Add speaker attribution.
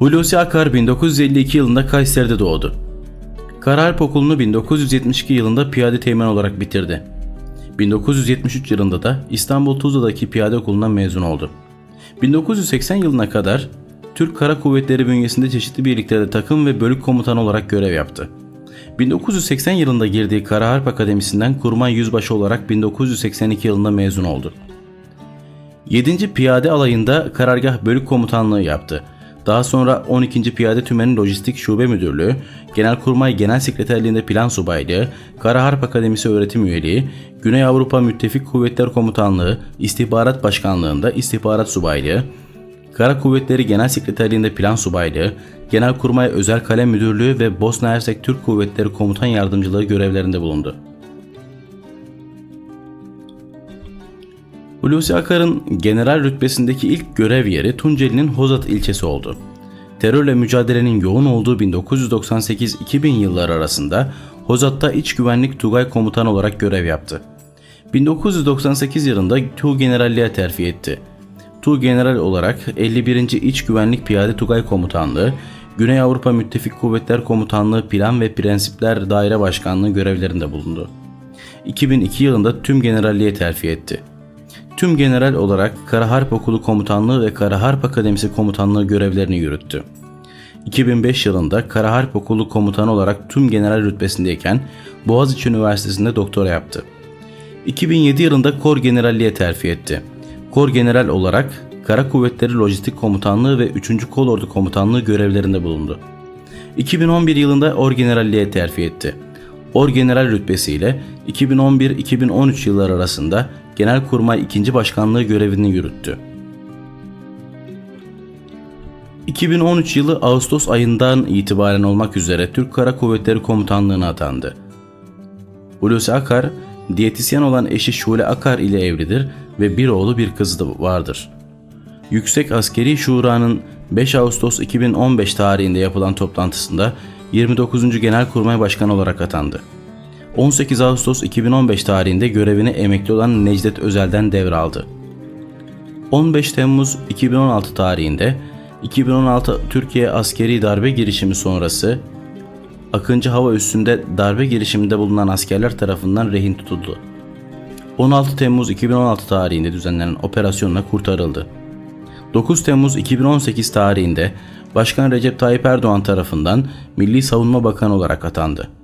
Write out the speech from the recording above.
Speaker 1: Hulusi Akar 1952 yılında Kayseri'de doğdu. Karaharp Okulu'nu 1972 yılında piyade teğmen olarak bitirdi. 1973 yılında da İstanbul Tuzla'daki piyade okulundan mezun oldu. 1980 yılına kadar Türk Kara Kuvvetleri bünyesinde çeşitli birliklerde takım ve bölük komutanı olarak görev yaptı. 1980 yılında girdiği Kara Harp Akademisi'nden kurmay yüzbaşı olarak 1982 yılında mezun oldu. 7. Piyade Alayı'nda karargah bölük komutanlığı yaptı. Daha sonra 12. Piyade Tümeni Lojistik Şube Müdürlüğü, Genelkurmay Genel Sekreterliğinde Plan Subaylığı, Kara Harp Akademisi Öğretim Üyeliği, Güney Avrupa Müttefik Kuvvetler Komutanlığı, İstihbarat Başkanlığında İstihbarat Subaylığı, Kara Kuvvetleri Genel Sekreterliğinde Plan Subaylığı, Genelkurmay Özel Kalem Müdürlüğü ve Bosna Hersek Türk Kuvvetleri Komutan Yardımcılığı görevlerinde bulundu. Hulusi Akar'ın general rütbesindeki ilk görev yeri Tunceli'nin Hozat ilçesi oldu. Terörle mücadelenin yoğun olduğu 1998-2000 yılları arasında Hozat'ta İç Güvenlik Tugay Komutanı olarak görev yaptı. 1998 yılında Tu Generalliğe terfi etti. Tu General olarak 51. İç Güvenlik Piyade Tugay Komutanlığı, Güney Avrupa Müttefik Kuvvetler Komutanlığı Plan ve Prensipler Daire Başkanlığı görevlerinde bulundu. 2002 yılında tüm generalliğe terfi etti. Tüm general olarak Kara Harp Okulu Komutanlığı ve Kara Harp Akademisi Komutanlığı görevlerini yürüttü. 2005 yılında Kara Harp Okulu Komutanı olarak tüm general rütbesindeyken Boğaziçi Üniversitesi'nde doktora yaptı. 2007 yılında Kor Generalliğe terfi etti. Kor General olarak Kara Kuvvetleri Lojistik Komutanlığı ve 3. Kolordu Komutanlığı görevlerinde bulundu. 2011 yılında Orgeneralliğe terfi etti. Orgeneral rütbesiyle 2011-2013 yılları arasında Genelkurmay 2. Başkanlığı görevini yürüttü. 2013 yılı Ağustos ayından itibaren olmak üzere Türk Kara Kuvvetleri Komutanlığı'na atandı. Hulusi Akar, diyetisyen olan eşi Şule Akar ile evlidir ve bir oğlu bir kızı da vardır. Yüksek Askeri Şura'nın 5 Ağustos 2015 tarihinde yapılan toplantısında 29. Genelkurmay Başkanı olarak atandı. 18 Ağustos 2015 tarihinde görevini emekli olan Necdet Özel'den devraldı. 15 Temmuz 2016 tarihinde 2016 Türkiye askeri darbe girişimi sonrası Akıncı Hava Üssü'nde darbe girişiminde bulunan askerler tarafından rehin tutuldu. 16 Temmuz 2016 tarihinde düzenlenen operasyonla kurtarıldı. 9 Temmuz 2018 tarihinde Başkan Recep Tayyip Erdoğan tarafından Milli Savunma Bakanı olarak atandı.